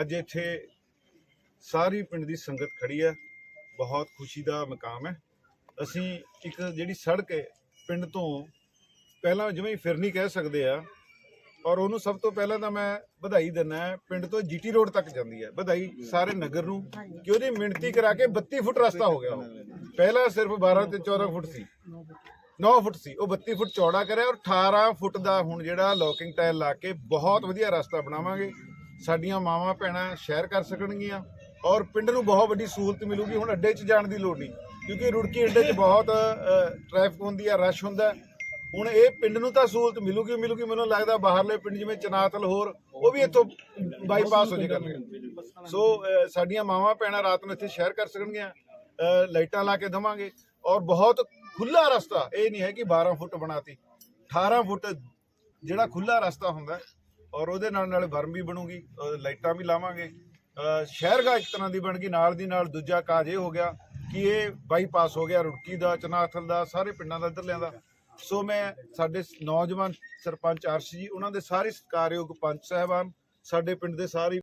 ਅੱਜ ਇੱਥੇ ਸਾਰੀ ਪਿੰਡ ਦੀ ਸੰਗਤ ਖੜੀ ਹੈ। ਬਹੁਤ ਖੁਸ਼ੀ ਦਾ ਮਕਾਮ ਹੈ। ਅਸੀਂ ਇੱਕ ਜਿਹੜੀ ਸੜਕ ਹੈ, ਪਿੰਡ ਤੋਂ ਪਹਿਲਾਂ ਜਿਵੇਂ ਹੀ ਫਿਰਨੀ ਕਹਿ ਸਕਦੇ ਆ, ਔਰ ਉਹਨੂੰ ਸਭ ਤੋਂ ਪਹਿਲਾਂ ਤਾਂ ਮੈਂ ਵਧਾਈ ਦਿੰਦਾ ਪਿੰਡ ਤੋਂ ਜੀਟੀ ਰੋਡ ਤੱਕ ਜਾਂਦੀ ਹੈ। ਵਧਾਈ ਸਾਰੇ ਨਗਰ ਨੂੰ ਕਿ ਉਹਦੀ ਮਿਣਤੀ ਕਰਾ ਕੇ 32 ਫੁੱਟ ਰਸਤਾ ਹੋ ਗਿਆ ਪਹਿਲਾਂ ਸਿਰਫ 12 ਤੇ 14 ਫੁੱਟ ਸੀ। 9 ਫੁੱਟ ਸੀ। ਉਹ 32 ਫੁੱਟ ਚੌੜਾ ਕਰਿਆ ਔਰ 18 ਫੁੱਟ ਦਾ ਹੁਣ ਜਿਹੜਾ ਲੋਕਿੰਗ ਟਾਇਲ ਲਾ ਕੇ ਬਹੁਤ ਵਧੀਆ ਰਸਤਾ ਬਣਾਵਾਂਗੇ। ਸਾਡੀਆਂ ਮਾਵਾਂ ਭੈਣਾਂ ਸ਼ੇਅਰ ਕਰ ਸਕਣਗੀਆਂ ਔਰ ਪਿੰਡ ਨੂੰ ਬਹੁਤ ਵੱਡੀ ਸਹੂਲਤ ਮਿਲੂਗੀ। ਹੁਣ ਅੱਡੇ 'ਚ ਜਾਣ ਦੀ ਲੋੜ ਨਹੀਂ, ਕਿਉਂਕਿ ਰੁੜਕੀ ਅੱਡੇ 'ਚ ਬਹੁਤ ਟ੍ਰੈਫਿਕ ਹੁੰਦੀ ਹੈ ਰਸ਼ ਹੁੰਦਾ। ਹੁਣ ਇਹ ਪਿੰਡ ਨੂੰ ਤਾਂ ਸਹੂਲਤ ਮਿਲੂਗੀ ਮਿਲੂਗੀ, ਮੈਨੂੰ ਲੱਗਦਾ ਬਾਹਰਲੇ ਪਿੰਡ ਜਿਵੇਂ ਚਨਾਤਲ ਹੋਰ, ਉਹ ਵੀ ਇੱਥੋਂ ਬਾਈਪਾਸ ਹੋ ਜੇ ਕਰਨਗੇ ਸੋ ਸਾਡੀਆਂ ਮਾਵਾਂ ਭੈਣਾਂ ਰਾਤ ਨੂੰ ਇੱਥੇ ਸ਼ੇਅਰ ਕਰ ਸਕਣਗੀਆਂ ਲਾਈਟਾਂ ਲਾ ਕੇ ਦਵਾਂਗੇ ਔਰ ਬਹੁਤ ਖੁੱਲਾ ਰਸਤਾ, ਇਹ ਨਹੀਂ ਹੈ ਕਿ 12 ਫੁੱਟ ਬਣਾਤੀ। 18 ਫੁੱਟ ਜਿਹੜਾ ਖੁੱਲਾ ਰਸਤਾ ਹੁੰਦਾ ਔਰ ਉਹਦੇ ਨਾਲ ਨਾਲ ਵਰਮ ਵੀ ਬਣੂਗੀ ਲਾਈਟਾਂ ਵੀ ਲਾਵਾਂਗੇ। ਅ, ਸ਼ਹਿਰਗਾ ਇੱਕ ਤਰ੍ਹਾਂ ਦੀ ਬਣ ਗਈ ਨਾਲ ਦੀ ਨਾਲ ਦੂਜਾ ਕਾਜ ਇਹ ਹੋ ਗਿਆ ਕਿ ਇਹ ਬਾਈਪਾਸ ਹੋ ਗਿਆ ਰੁੜਕੀ ਦਾ ਚਨਾਥਲ ਦਾ ਸਾਰੇ ਪਿੰਡਾਂ ਦਾ ਇੱਧਰਲਿਆਂ ਦਾ। ਸੋ ਮੈਂ ਸਾਡੇ ਨੌਜਵਾਨ ਸਰਪੰਚ ਅਰਸ਼ ਜੀ ਉਹਨਾਂ ਦੇ ਸਾਰੇ ਸਤਿਕਾਰਯੋਗ ਪੰਚ ਸਾਹਿਬਾਨ ਸਾਡੇ ਪਿੰਡ ਦੇ ਸਾਰੇ